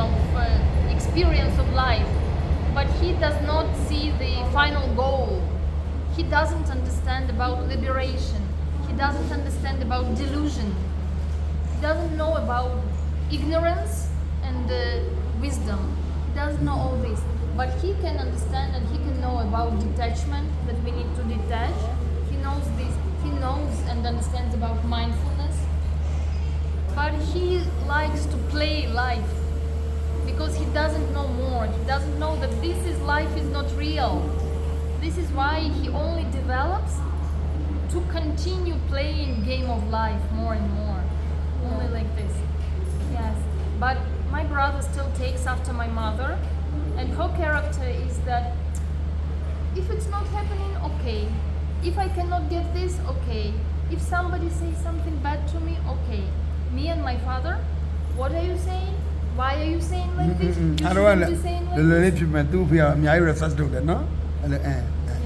of uh, experience of life, but he does not see the final goal. He doesn't understand about liberation. He doesn't understand about delusion. He doesn't know about ignorance and uh, wisdom. He doesn't know all this, but he can understand and he can know about detachment that we need to detach. He knows this. He knows and understands about mindfulness but he likes to play life because he doesn't know more. He doesn't know that this is life is not real. This is why he only develops to continue playing game of life more and more. Only like this. Yes. But my brother still takes after my mother. And her character is that if it's not happening okay. If i cannot get this okay. If somebody says something bad to me okay. Me and my father what are you saying why are you saying like this? பரவாயில்ல இதில் எழுப்பி தூபி ஐரஸ் அஸ்டுக்கு no அது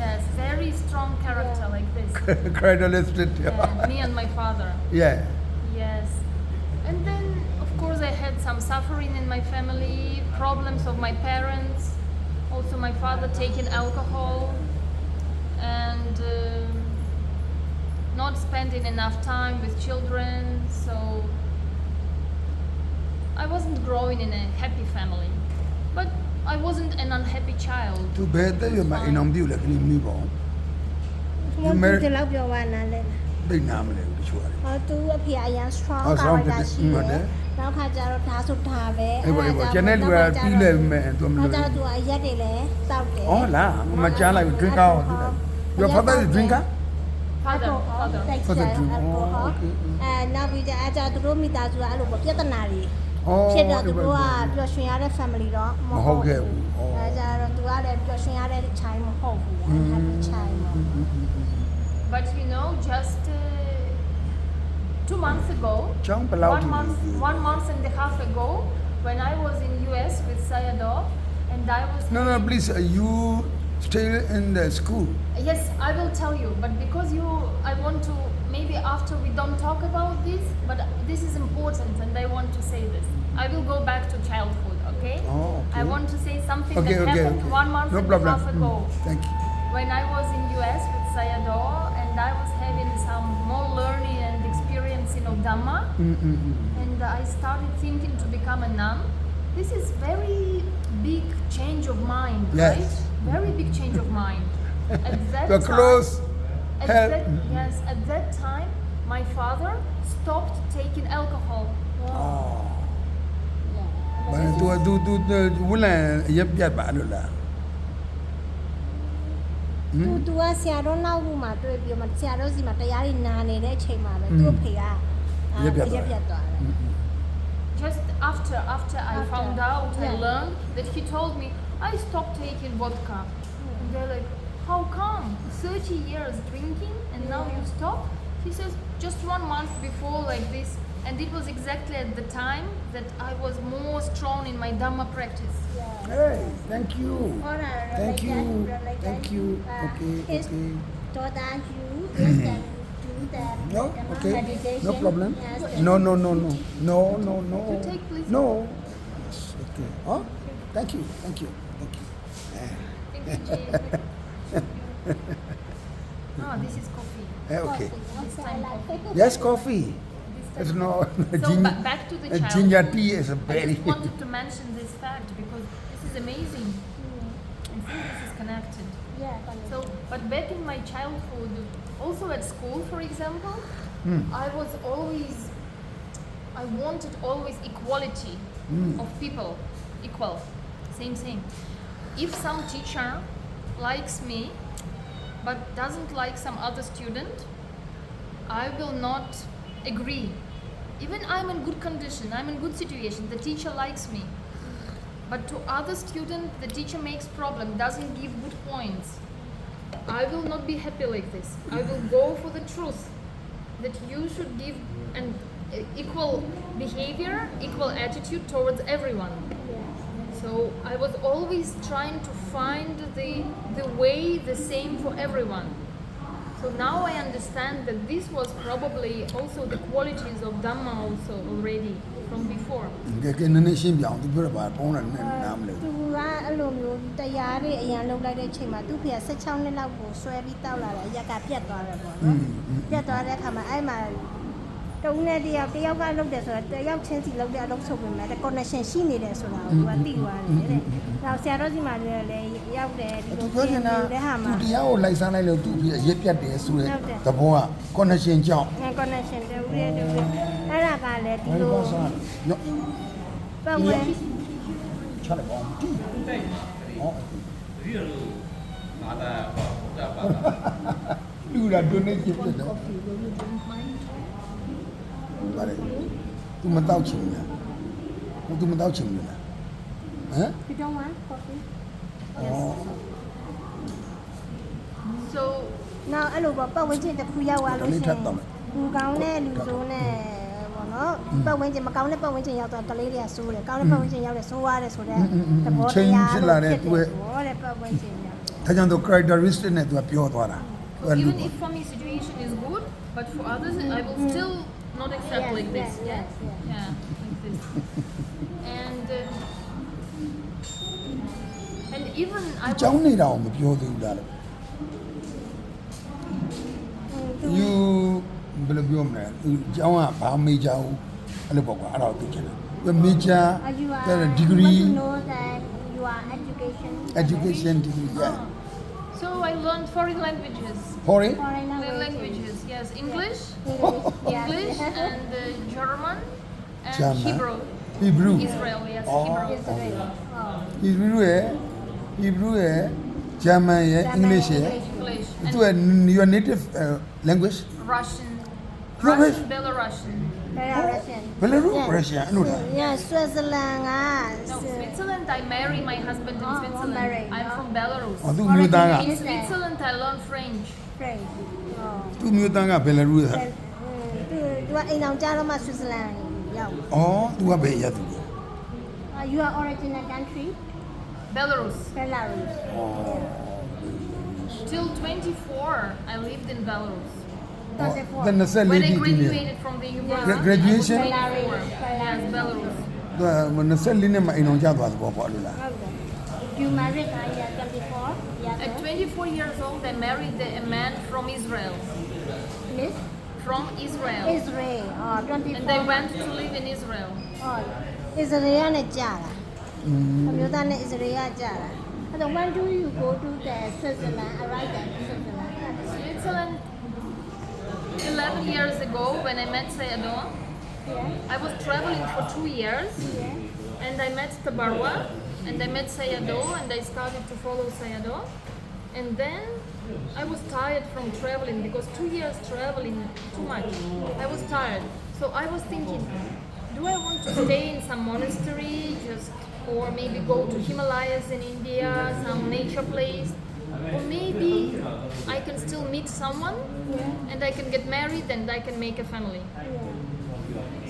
Yes, very strong character like this. Quite a little bit. Yeah, me and my father. Yeah. Yes. And then, of course, I had some suffering in my family, problems of my parents, also my father taking alcohol and uh, not spending enough time with children. So I wasn't growing in a happy family. But I wasn't an unhappy child. သူဘယ်တက်ရမှာအိမ်အောင်မပြုတ်လဲခဏမီးပေါ့ သူမဒီလောက်ပြောပါနာလဲ သိနာမလဲဘူးတချို့ကလေ ဟောသူအဖေအရန် strong ဟော strong ကာတာရှိ ဟုတ် တ တယ် ယ်နောက်ခါကျတော့ဒါဆိုဒါပဲ အဲ့ပေါ့အဲ့ပေါ့ကျန်တဲ့လူကပြီးလဲမဲ့သူမ နောက် လို့ ကျတော့သူအရက်တွေလည်းတောက်တယ် ဩလားမချမ်းလိုက် drink ကောင်းသူတယ် your father is drinker Father, father. Father drink. အဲ Oh, okay. နောက်ပြီးကြအဲကျသူတို့မိသားစုကအဲ့လိုပေါ့ပြဿနာတွေ ဩ ဖြစ်တော့သူတို့ကပျော်ရွှင်ရတဲ့ family တော့မ မဟုတ်ခဲ့ဘူးဩ အဲကျတော့သူကလည်းပျော်ရွှင်ရတဲ့ child မဟုတ်ဘူး unhappy child ပေါ့ But you know, just uh, two months ago, ကျောင်းဘယ်လောက် one ထိလဲ month, one month and a half ago, when I was in US with Sayadaw, and I was no no please uh, you still in the school yes, I will tell you, but because you, I want to maybe after we don't talk about this, but this is important, and I want to say this. I will go back to childhood, okay? Oh, okay. I want to say something okay that okay happened okay one month no and problem a half ago. Mm, thank you when I was in US with Sayadaw and I was having some more learning and experience in Odama mm, mm, mm. and I started thinking to become a nun. This is very big change of mind, Yes. right? Very big change of mind. At that time, close at help that, yes, at that time my father stopped taking alcohol. ဘာ လဲသူသူသူဝလန်ရက်ပြတ်ပါလို့လား သူသူကဆရာတော်နောက်ဘူးမှာတွေ့ပြီးတော့ဆရာတော်စီမှာတရားတွေနာနေတဲ့အချိန်မှာပဲသူ့အဖေကရက်ပြတ်သွားတယ် Just after after I After, found out, I yeah. learned that he told me I stopped taking vodka. And they're like, how come? 30 years drinking and now you stop? He says, just one month before like this. And it was exactly at the time that I was more strong in my Dhamma practice. hey thank you. ဟောတာ thank you. thank you. okay his okay. daughter you yes can do the no okay. Meditation. no problem. Yes, no no no no. no no no. You take, please. no. Yes, okay. Oh thank you thank you thank you. Thank you, Jay. oh, this is coffee. Eh, okay. Coffee. yes coffee. This it's time no So ginger, ba- back to the child. ginger tea is a I very just wanted to mention this fact because this is amazing. Mm. I think this is connected. yeah So, but back in my childhood, also at school, for example, hmm. I was always, I wanted always equality hmm. of people, equal, same, same. If some teacher likes me, but doesn't like some other student, I will not agree. Even I'm in good condition, I'm in good situation, the teacher likes me. But to other student, the teacher makes problem, doesn't give good points. I will not be happy like this. I will go for the truth that you should give an equal behavior, equal attitude towards everyone. So I was always trying to find the the way the same for everyone. So So now I understand that this was probably also the qualities of Dhamma also already from before. ကဲကဲနည်းနည်းရှင်းပြအောင်သူပြောတာပါပေါင်းတာနည်းနည်းနားမလဲသူကအဲ့လိုမျိုးတရားတွေအရင်လုပ်လိုက်တဲ့အချိန်မှာသူ့ဖေက16နှစ်လောက်ကိုဆွဲပြီးတောက်လာတယ်အရက်ကပြတ်သွားတယ်ပေါ့နော်ပြတ်သွားတဲ့အခါမှာအဲ့မှာ တုံးနဲ့တယောက်တယောက်ကလုပ်တယ်ဆိုတော့တယောက်ချင်းစီလုပ်တဲ့အလုပ်ချုပ်ပြင်မဲ့ connection ရှိနေတယ်ဆိုတာကိုသူကသိသွားတယ်တဲ့။နောက်ဆရာတော်စီမှာလည်းရောက်တယ်ဒီသူလိုပြောချင်တာတဲ့ဟာသူမှာတရားကိုလိုက်စားလိုက်လို့သူ့ပြီးရက်ပြတ်တယ်ဆိုရယ်ဟုတ်တယ်သဘောက connection ကြောင့် connection တူရဲတူရဲအဲ့ဒါကလည်းဒီဘာလိုလို့စားရောပတ်ဝန်းချလိုက်ပါဦးတီးဟောဘာသာဟောဘုရားဘာသာလူလာ donate ဖြစ်တယ်နော် ပါတယ်။ तू မတောက်ချင်ဘူးလား။ तू မတောက်ချင်ဘူးလား။ဟမ် You don't want coffee? So now အဲ့လိုပေါ့ပတ်ဝန်းကျင်တစ်ခုရောက်သွားလို့ရှိရင်လူကောင်းတဲ့လူဆိုးနဲ့ပေါ့နော်ပတ်ဝန်းကျင်မကောင်းတဲ့ပတ်ဝန်းကျင်ရောက်သွားကလေးတွေကဆိုးတယ်ကောင်းတဲ့ပတ်ဝန်းကျင်ရောက်တယ်ဆိုးရတယ်ဆိုတဲ့သဘောတရားဖြစ်လာတဲ့သူရဲ့ပတ်ဝန်းကျင်များဒါကြောင့်သူ characteristic နဲ့သူကပြောသွားတာ Even if for me situation is good but for others I will still not accept like this. yes, Yeah, yes. yeah, like this. and uh, and even I ကျောင်း was နေတာအောင်မပြောသေးဘူးလားလို့ you ဘယ်လိုပြောမလဲသူကျောင်းကဘာမေဂျာဘူးအဲ့လိုပေါ့ကွာအဲ့ဒါကိုသိချင်တယ်သူမေဂျာ you are တဲ့ want degree to know that you are education education degree yeah so I learned foreign languages. foreign foreign Foreign language languages, yes, English, English English, yes and uh, German, and German. Hebrew. Hebrew Israel, yes, Oh. Hebrew. Israel oh Hebrew ရဲ့ Hebrew ရဲ့ German ရဲ့ English ရဲ့ English, သူ and က your native uh, language Russian, Russian? Russian, Belarusian. Belarusian Belarus Yeah. Russia အဲ့လိုလား yeah Switzerland က No, Switzerland. I marry my husband in Oh, Switzerland. married, I'm oh. from Belarus. အော်သူမျိုးသားက In Switzerland, I learned French. French oh သူမျိုးသားက Belarus ဟာ သူသူကအိမ်အောင်ကြားတော့မှ Switzerland ရောက် အော်သူကဘယ်ရက်သူလဲ Uh, you are original country Belarus. Belarus Till 24, I lived in Belarus. 34 the 24 When I ladyဒီနေ့ graduated from the university, Gra- graduation? I was 24. Yes, Belarus. သူက24နှစ်မှာအိမ်အောင်ကျသွားသဘောပေါ့လို့လား ဟုတ်တယ် You married at year 24 years At 24 years old, I married the- a man from Israel. Miss From Israel. Israel oh 24 And I went to live in Israel. oh Israel နဲ့ကြာတာအမျိုးသားနဲ့ Israel ကကြာတာအဲ့တော့ when do you go to the Switzerland arrive at Switzerland Switzerland, 11 years ago, when I met yeah I was traveling for two years. And I met Tabarwa and I met Sayadaw and I started to follow Sayadaw. And then I was tired from traveling because two years traveling too much. I was tired. So I was thinking, do I want to stay in some monastery just or maybe go to Himalayas in India, some nature place? Or maybe I can still meet someone and I can get married and I can make a family.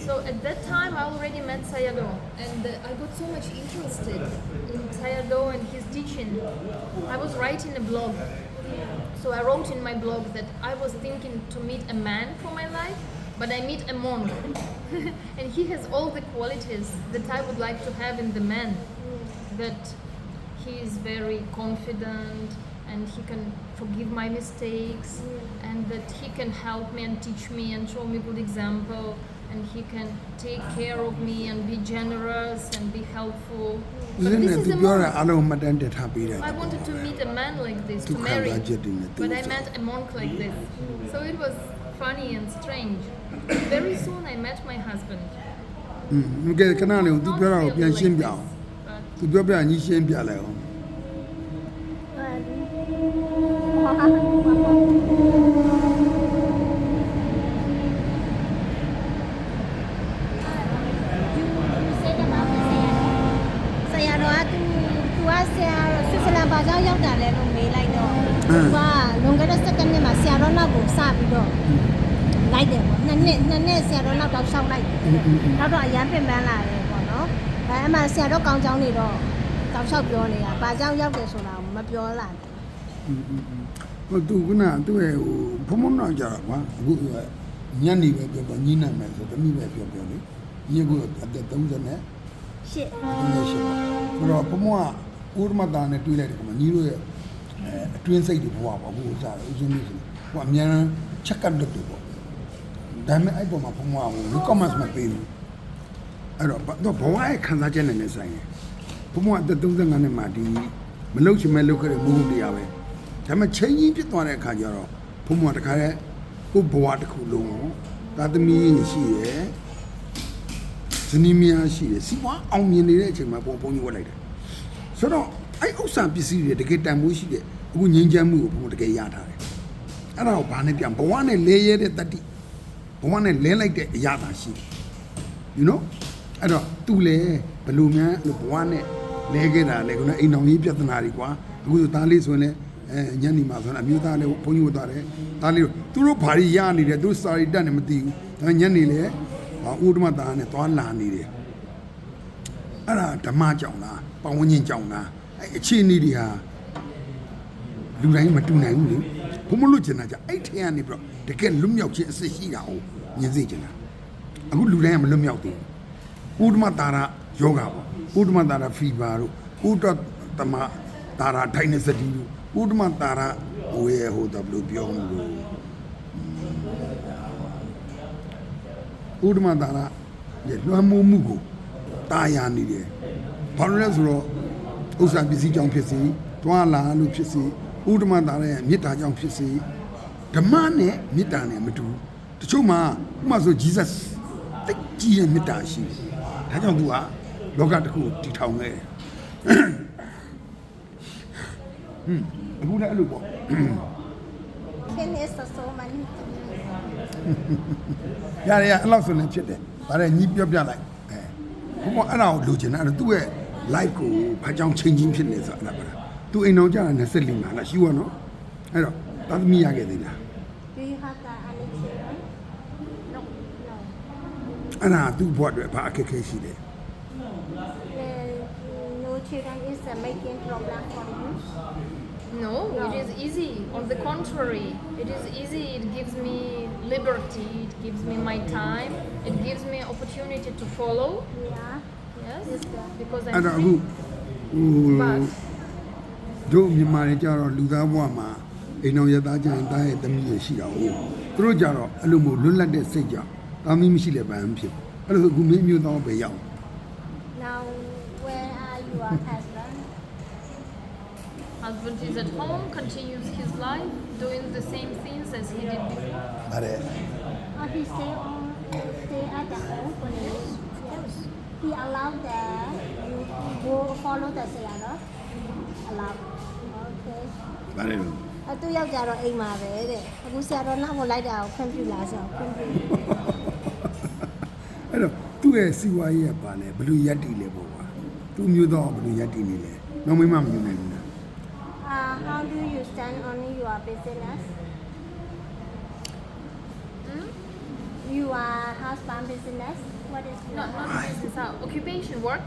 So at that time, I already met Sayadaw, and uh, I got so much interested in Sayadaw and his teaching. I was writing a blog, so I wrote in my blog that I was thinking to meet a man for my life, but I meet a monk, and he has all the qualities that I would like to have in the man. That he is very confident and he can forgive my mistakes and that he can help me and teach me and show me good example and he can take care of me and be generous and be helpful. ဦး But ဇင်း this နဲ့ is သူ a ပြော monk. တာအားလုံးမှတ်တမ်းတက်ထားပေးတယ် I wanted to meet a man like this To to marry, come budget in it, but I also. met a monk like this. So it was funny and strange. Very soon I met my husband. อืมကဲခဏလေးသူ Not ပြောတာကို really ပြန် like ရှင်းပြ this, အောင် but သူပြောပြညီရှင်းပြလိုက်အောင် ဆရာတော်ကသူသူကဆရာတော်ဆွစ်ဇာလန်ဘာကြောင့်ရောက်တာလဲလို့မေးလိုက်တော့သူကလွန်ခဲ့တဲ့စက္ကန့်နဲ့မှာဆရာတော်နောက်ကိုစပြီးတော့လိုက်တယ်ပေါ့နှစ်နှစ်နှစ်နှစ်ဆရာတော်နောက်တော့ရှောက်လိုက်တယ်နောက်တော့အရန်ပင်ပန်းလာတယ်ပေါ့နော်အဲအမှဆရာတော်ကောင်းကြောင်းနေတော့တောက်လျှောက်ပြောနေတာဘာကြောင့်ရောက်တယ်ဆိုတာမပြောလာဘူး ဟိုသူကနာသူ့ရဲ့ဟိုဖုံဖုံတော့ကြာတော့ကွာအခုကညနေပဲပြောတော့ညင်းနိုင်မယ်ဆိုတမိပဲပြောပြောလေညီကအသက်30နဲ့ရှစ်38ဆိုတော့ဖုံဖုံကဥဒမတာနဲ့တွေ့လိုက်တယ်ကွာညီတို့ရဲ့အဲအတွင်းစိတ်တွေဘဝပေါ့အခုဥစားဦးစင်းလို့ဆိုဟိုအများအားချက်ကပ်လုပ်တယ်ပေါ့ဒါပေမဲ့အဲ့ပေါ်မှာဖုံဖုံကဟို comments မပေးဘူးအဲ့တော့တော့ဘဝရဲ့ခံစားချက်နဲ့လည်းဆိုင်တယ်ဖုံဖုံကအသက်35နှစ်မှာဒီမလုတ်ချင်မဲ့လုတ်ခဲ့တဲ့မဟုတ်တရားပဲ ဒါပေမဲ့ချိန်ကြီးဖြစ်သွားတဲ့အခါကျတော့ဘုံဘွားတခါတည်းကိုယ့်ဘဝတစ်ခုလုံးကိုသာသမီရှိရယ်ဇနီးမယားရှိရယ်စီးပွားအောင်မြင်နေတဲ့အချိန်မှာပုံပုံကြီးဝတ်လိုက်တယ်ဆိုတော့အဲ့ဥစ္စာပစ္စည်းတွေတကယ်တန်ဖိုးရှိတဲ့အခုငြိမ်းချမ်းမှုကိုဘုံတကယ်ရထားတယ်အဲ့ဒါကိုဘာနဲ့ပြန်ဘဝနဲ့လဲရဲတဲ့တတ္တိဘဝနဲ့လဲလိုက်တဲ့အရာသာရှိတယ် you know အဲ့တော့သူလေဘယ်လိုများအဲ့လိုဘဝနဲ့လဲခဲ့တာလဲခုနအိမ်တော်ကြီးပြဿနာတွေကွာအခုဆိုသားလေးဆိုရင်လည်း အဲညနေမှာဆိုရင်အမျိုးသားလေးဘုန်းကြီးဝတ်သွားတယ်သားလေးတို့သူတို့ဘာတွေရနေတယ်သူတို့စာရီတက်နေမသိဘူးဒါပေမဲ့ညနေလေဟာဥဒ္ဓမသားနဲ့သွားလာနေတယ်အဲ့ဒါဓမ္မကြောင့်လားပဝန်းကျင်ကြောင့်လားအဲ့အခြေအနေတွေဟာလူတိုင်းမတူနိုင်ဘူးလေဘုံမလို့ကျင်တာကြအဲ့ထဲကနေပြီးတော့တကယ်လွတ်မြောက်ခြင်းအစစ်ရှိတာကိုမြင်စေချင်တာအခုလူတိုင်းကမလွတ်မြောက်သေးဘူးဥဒ္ဓမတာရယောဂပေါ့ဥဒ္ဓမတာရဖီဘာတို့ဥဒ္ဓတမတာရဒိုင်နစတီတို့ ဥဒ္ဓမတာရဟိုရဲ့ဟိုတော့ဘယ်လိုပြောမလို့ဥဒ္ဓမတာရရဲ့လွှမ်းမိုးမှုကိုတာယာနေတယ်ဘာလို့လဲဆိုတော့ဥစ္စာပစ္စည်းကြောင့်ဖြစ်စီတွာလာလို့ဖြစ်စီဥဒ္ဓမတာရရဲ့မေတ္တာကြောင့်ဖြစ်စီဓမ္မနဲ့မေတ္တာနဲ့မတူဘူးတချို့မှာဥပမာဆို Jesus တိတ်ကြီးရဲ့မေတ္တာရှိတယ်ဒါကြောင့်သူကလောကတစ်ခုကိုတည်ထောင်ခဲ့တယ် ဟွန်းအခုလည်းအဲ့လိုပေါ့ finish the so many ရတယ်ရအဲ့လောက်ဆိုလည်းဖြစ်တယ်ဒါလည်းညီပြောပြလိုက်အဲဘုမအဲ့ဒါကိုလိုချင်တာအဲ့ဒါသူ့ရဲ့ live ကိုဘာကြောင့်ချိန်ချင်းဖြစ်နေဆိုအဲ့ဒါပါလားသူအိမ်အောင်ကြတာ24မှာလားရှိရနော်အဲ့တော့သာသမီရခဲ့သေးလား do you have the any children no no အဲ့ဒါသူ့ဘဝအတွက်ဘာအခက်အခဲရှိတယ် The no children is uh, making problem for you No, it is easy. On the contrary, it is easy. It gives me liberty. It gives me my time. It gives me opportunity to follow. yeah Yes, Yes, sir. because အဲ့ I'm တော့အခု free. ဟို But တို့မြန်မာတွေကြတော့လူသားဘဝမှာအိမ်တော်ရသားကြရင်တားရဲ့သမီးရရှိတာဟုတ်သူတို့ကြတော့အဲ့လိုမျိုးလွတ်လပ်တဲ့စိတ်ကြောင့်တာမီးမရှိလည်းဘာမှမဖြစ်ဘူးအဲ့လိုဆိုအခုမင်းမျိုးသားပဲရောက် now where are your husband husband is at home, continues his life, doing the same things as he did before. ဗါတဲ့ oh he stay on stay at the home for you yes he allow the you go follow the Sayadaw allow okay ဗါတဲ့လို့ အတူယောက်ကြတော့အိမ်မှာပဲတဲ့အခုဆရာတော်နောက်ကိုလိုက်တာကိုခွင့်ပြုလားဆိုတော့ခွင့်ပြု အဲ့တော့သူ့ရဲ့စီဝါရေးကဘာလဲဘယ်လိုရက်တည်လဲပေါ့ကွာ ဲ ah, သူ့မျိုးတော့ဘယ်လိုရပ်တည်နေလဲ။နောက်မိမမယူနိုင်ဘူးလား Uh, how do you stand on your business? Hmm? You are husband business. What is your Not not business. Uh, occupation work.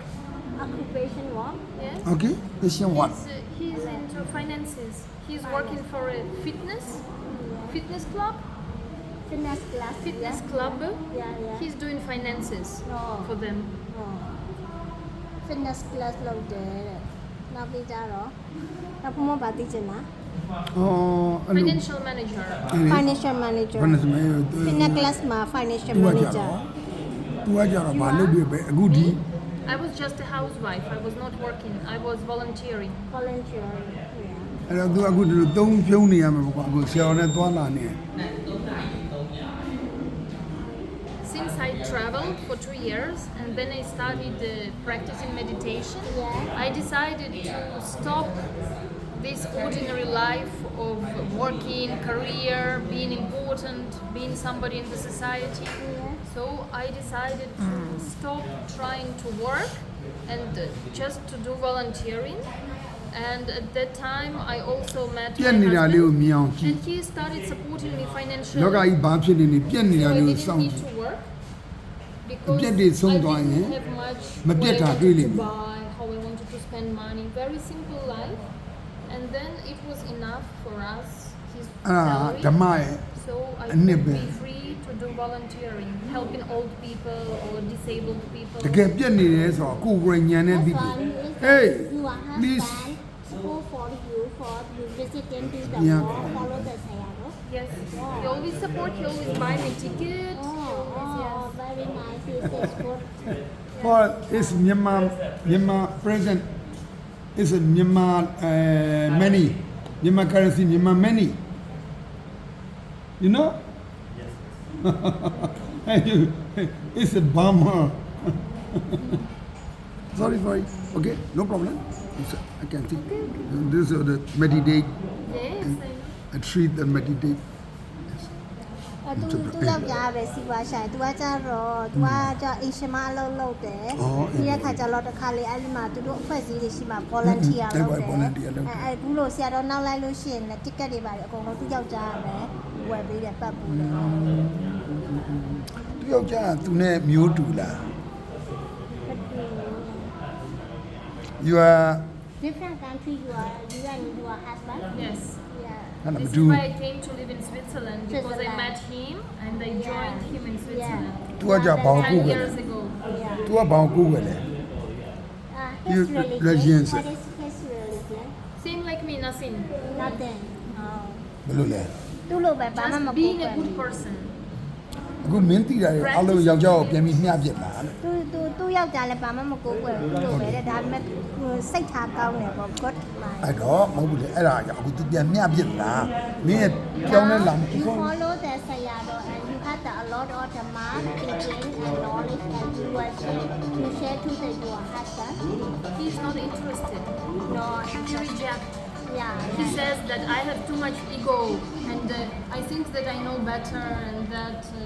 occupation? work. Yes. ။ Okay Occupation work. He's, uh, he's into finances. He's working for a fitness fitness club. Fitness club. Fitness yeah. club. Yeah, yeah. He's doing finances No. for them. Oh fitness class လုပ်တယ်တဲ့နောက်ပြီးကြတော့နောက်ဘုမဘာသိချင်လား อ๋อအဲ့လို Financial manager. financial manager financial manager fitness class မှာ financial သူကကြ manager တော့သူကကြတော့မလုပ်ပြပဲအခုဒီ I was just a housewife. I was not working. I was volunteering. volunteer yeah အဲ့တော့သူအခုဒီလိုသုံးဖြုံးနေရမှာပေါ့ကွာအခုဆရာတော်နဲ့သွားလာနေတယ် for two years and then I started uh, practicing meditation. Yeah. I decided to stop this ordinary life of working, career, being important, being somebody in the society. Yeah. So I decided to stop trying to work and uh, just to do volunteering. And at that time, I also met my husband, and he started supporting me financially. So I didn't need to work because အပြက်တွေဆုံး I သွားရင် didn't have much မပြတ် what I တာ wanted တွေ့လိမ့် to မယ် buy, how I wanted to spend money. Very simple life, and then it was enough for us. He his အဲ့ဒါ salary. ဓမ္မရဲ့ So I a nip could be in. free to do volunteering, helping old people or disabled people. တကယ်ပြက်နေတယ်ဆိုတော့ကိုယ်ကိုယ်ညံနေသိပြီ Hey your please husband who for you for you visiting to the Yeah. mall follow the sayado Yes, he always support. He always buy me ticket. oh, oh, oh very nice. He says good for is Myanmar Myanmar present? Is a Myanmar uh, money Myanmar currency Myanmar money you know? Yes it's a Burma sorry sorry. Okay no problem. I can see. This is the meditate Yes, I know. a treat and meditate အဲသူသူယောက်ျားပဲစီပွားဆိုင်သူကကြတော့သူကကြအင်ရှင်မအလုပ်လုပ်တယ်အော်ဒီရက်ခါကျတော့တစ်ခါလေအဲ့ဒီမှာသူတို့အဖွဲ့အစည်းတွေရှိမှ volunteer အဲ့လုပ်ပါတယ် volunteer လုပ်တယ်အဲအခုလို့ဆရာတော်နောက်လိုက်လို့ရှိရင်လည်း ticket တွေပါတယ်အကုန်လုံးသူယောက်ျားပဲဝယ်ပေးတယ်ပတ်ဖို့တယ်သူယောက်ျားကသူနဲ့မျိုးတူလား you are different country you are you and your husband Yes. yeah ဟာလားမ This တူ is why I came to live in Switzerland because I Switzerland. met him and I joined him in Switzerland. သူကကြာဘောင်ကူ Ten ပဲ years ago. yeah သူကဘောင်ကူပဲလေ uh, You- his religion religion, sir. what is his religion Same like me, nothing. nothing oh ဘယ်လိုလဲ သူ့လိုပဲဘာမှမ Just ကို being ယ် a good person. အခုမင်းသိတာတွေအလုံးယောက်ျားကိုပြန်ပြီးမျှပြစ်လာတယ် သူသူ ူ သူယောက်ျားလည်းဘာမှမကိုယ်ွယ်ဘူးလို့ပဲတဲ့ဒါပေမဲ့ဟိုစိတ်ထားကောင်းတယ်ပေါ့ good mind အဲ့တော့မဟုတ်ဘူးလေအဲ့ဒါကြောင့်အခုသူပြန်မျှပြစ်လာမင်းရဲ့ကြောင်းနဲ့လာမ You ဟုတ် follow the sayado and you have the, a lot of dhamma, teaching and knowledge and you will share, you share to the, your husband. He's not interested. No, He rejects. yeah, He yeah. says that I have too much ego and uh, I think that I know better and that uh,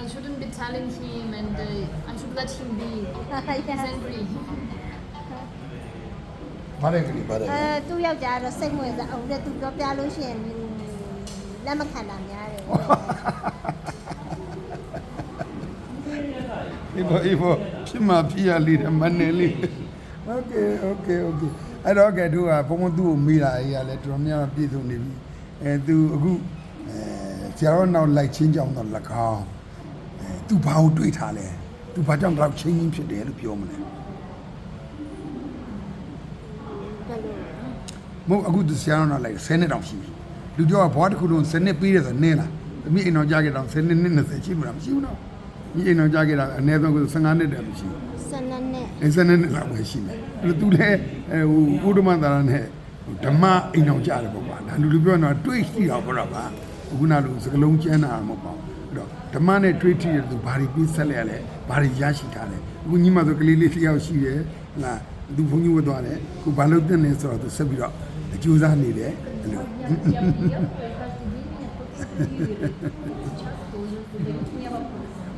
I shouldn't be telling him and uh, I should let him be. He's yes. angry. ဘာလဲကလေးဘာလဲ အဲသူယောက်ျားတော့စိတ်ဝင်စားအောင်တဲ့သူပြောပြလို့ရှိရင်လက်မခံတာများတယ် ဒီဘောဒီဘောဖြစ်မှဖြစ်ရလေးတယ်မနေလေးโอเคโอเคโอเคအဲ့တော့ကဲတို့ကဘုံဘုံသူ့ကိုမိတာအေးရလဲတော်တော်များများပြည့်စုံနေပြီအဲသူအခုအဲဆရာတော်နောက်လိုက်ချင်းကြောင်းတော့၎င်းအဲ သူဘာကိုတွေးထားလဲသူဘာကြောင့်တော့ချင်းချင်းဖြစ်တယ်လို့ပြောမလဲဘယ်လိုမဟုတ်အခုသူဆရာတော်နောက်လိုက်10နှစ်တောင်ရှိပြီလူပြောကဘွားတစ်ခုလုံး10နှစ်ပြီးတယ်ဆိုနင်းလားသမီးအိမ်တော်ကြားခဲ့တော့10နှစ်နှစ်20ရှိဘူးလားမရှိဘူးနော်ဒီအိမ်တော်ကြားခဲ့တာအနည်းဆုံး15နှစ်တည်းမရှိဘူးစနနဲ့အဲစနေနေ့လောက်ပဲရှိမယ်အဲ့တော့သူလည်းအဲဟိုဘုဒ္ဓမသာရနဲ့ဓမ္မအိမ်အောင်ကြတယ်ပေါ့ကွာဒါလူလူပြောတော့တွေးရှိတာပေါ့တော့ပါအခုနလိုစကလုံးကျန်းတာမဟုတ်ပါဘူးအဲ့တော့ ဓမ္မနဲ့တွေးထည့်ရသူဘာတွေပြီးဆက်လိုက်ရလဲဘာတွေရရှိထားလဲအခုညီမဆိုကလေးလေးတစ်ယောက်ရှိတယ်ဟလာသူဘုန်းကြီးဝတ်သွားတယ်ခုဘာလို့တက်နေဆိုတော့သူဆက်ပြီးတော့အကျိုးစားနေတယ်အဲ့လို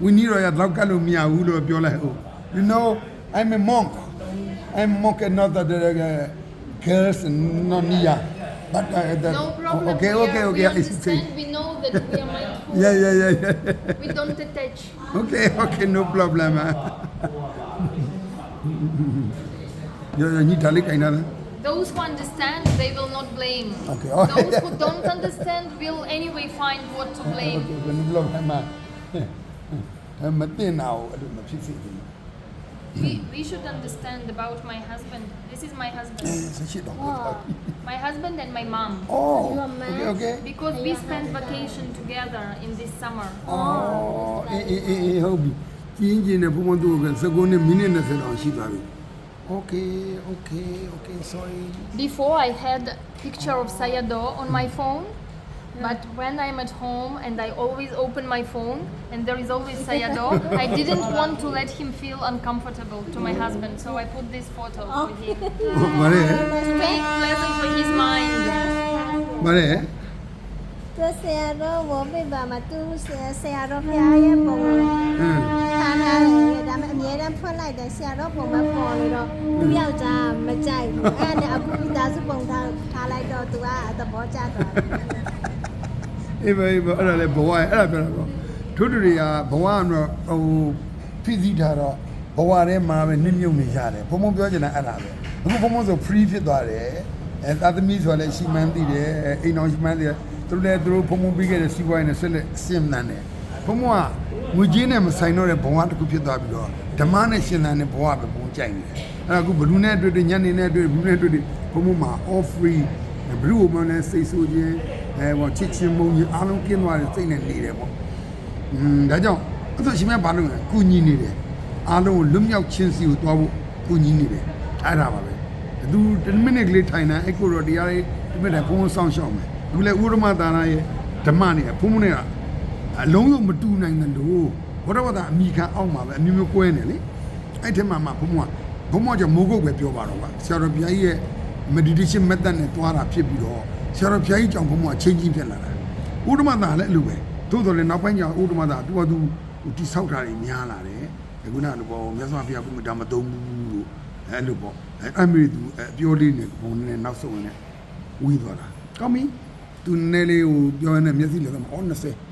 ဝင်းကြီးတော့ရတော့ကတ်လို့မရဘူးလို့ပြောလိုက်ဟုတ် you know i'm a monk i'm monk and not the, the, the girls not Nia but uh, the, No problem. okay we okay are, okay We I see understand. We know that we are mindful. yeah yeah yeah yeah We don't attach. okay okay no problem ရရညီတလေးကိုင်းလာတယ် Those who understand, they will not blame. Okay, oh, Those yeah. who don't understand will anyway find what to blame. okay no problem မတင်တော့အဲ့လိုမဖြစ်စေဘူး We, we should understand about my husband. This is my husband. ဆက်ရှိတော့ My husband and my mom. oh Your man. okay okay Because we spent vacation together in this summer. အော်အေးအေးအေးအေးဟုတ်ပြီကျင်းကျင်းနဲ့ဘုံဘုံတို့ကစကုန်းနဲ့မိနစ်20တောင်ရှိသွားပြီ Okay okay okay sorry Before I had picture of Sayado on my phone. but when I'm at home and I always open my phone and there is always Sayado, I didn't want to let him feel uncomfortable to my husband, so I put this photo with him. To make pleasant for his mind. মানে tôi Sayado, đó bố với bà mà tôi xe xe đó phải ai em bố হুম, thà là người đám em nhớ đám phân lại để xe đó bố mà bố rồi đó tôi giàu trà mà chạy em này ở cũng đã giúp bố thà thà lại đó tôi à ở tập cha rồi အခုမိသားစုပုံထားထားလိုက်တော့သူကသဘောကျသွားတယ်အေးပဲအေးပဲအဲ့ဒါလေဘဝရဲ့အဲ့ဒါပြောတာပေါ့တို့တို့တွေကဘဝကတော့ဟိုဖိစီးထားတော့ဘဝထဲမှာပဲနစ်မြုပ်နေကြတယ်ဘုံဘုံပြောချင်တာအဲ့ဒါပဲအခုဘုံဘုံဆို free ဖြစ်သွားတယ်အဲသာသမီဆိုလည်းရှိမှန်းသိတယ်အဲအိမ်တော်ရှိမှန်းသိတယ်သူတို့လည်းသူတို့ဖုံဖုံပြီးခဲ့တဲ့စီးပွားရေးနဲ့ဆက်လက်အစင်နန်းတယ်ဖုံဖုံကငွေကြီးနဲ့မဆိုင်တော့တဲ့ဘဝတစ်ခုဖြစ်သွားပြီးတော့ဓမ္မနဲ့ရှင်သန်တဲ့ဘဝပဲပုံကြိုက်နေတယ်အဲ့ဒါအခုဘလူးနဲ့တွေ့တွေ့ညနေနဲ့တွေ့ဘလူးနဲ့တွေ့တွေ့ဖုံဖုံမှာ all free ဘလူးမနဲ့စိတ်ဆိုးခြင်း အဲဘောချစ်ချင်းမုန်းခြင်းအားလုံးကင်းသွားတဲ့စိတ်နဲ့နေတယ်ပေါ့อืมဒါကြောင့်အဲ့ဆိုရှင်မဘာလို့လဲကုညီနေတယ်အားလုံးကိုလွတ်မြောက်ခြင်းစီကိုတွားဖို့ကုညီနေတယ်အဲ့ဒါပါပဲသူ10မိနစ်ကလေးထိုင်နေအဲ့ကိုတော့တရားလေးဒီမဲ့ဘုံဆောင်ရှောင်းမယ်အခုလေဥရမသာနာရဲ့ဓမ္မနေဘုံမနေကအလုံးစုံမတူနိုင်တယ်လို့ဘုရားဘာသာအမိခံအောက်မှာပဲအမျိုးမျိုးကွဲနေလေအဲ့ထဲမှာမှဘုံကဘုံမကြောင့်မိုးကုတ်ပဲပြောပါတော့ကွာဆရာတော်ဘုရားကြီးရဲ့ meditation method နဲ့တွားတာဖြစ်ပြီးတော့ ဆရာတော်ဘုရားကြီးကြောင့်ဘုံကချင်းချင်းဖြစ်လာတာဥဒ္ဓမသာလည်းအဲ့လိုပဲသို့တော်လည်းနောက်ပိုင်းကျဥဒ္ဓမသာသူကသူတိဆောက်တာတွေများလာတယ်အခုနလိုပေါ့မြတ်စွာဘုရားကဒါမသုံးဘူးလို့အဲ့လိုပေါ့အဲ့အမေသူအပြောလေးနဲ့ဘုံနဲ့နောက်ဆုံးနဲ့ဝီးသွားတာကောင်းပြီသူနည်းလေးကိုပြောရတဲ့မျက်စိလည်းတော့အော်20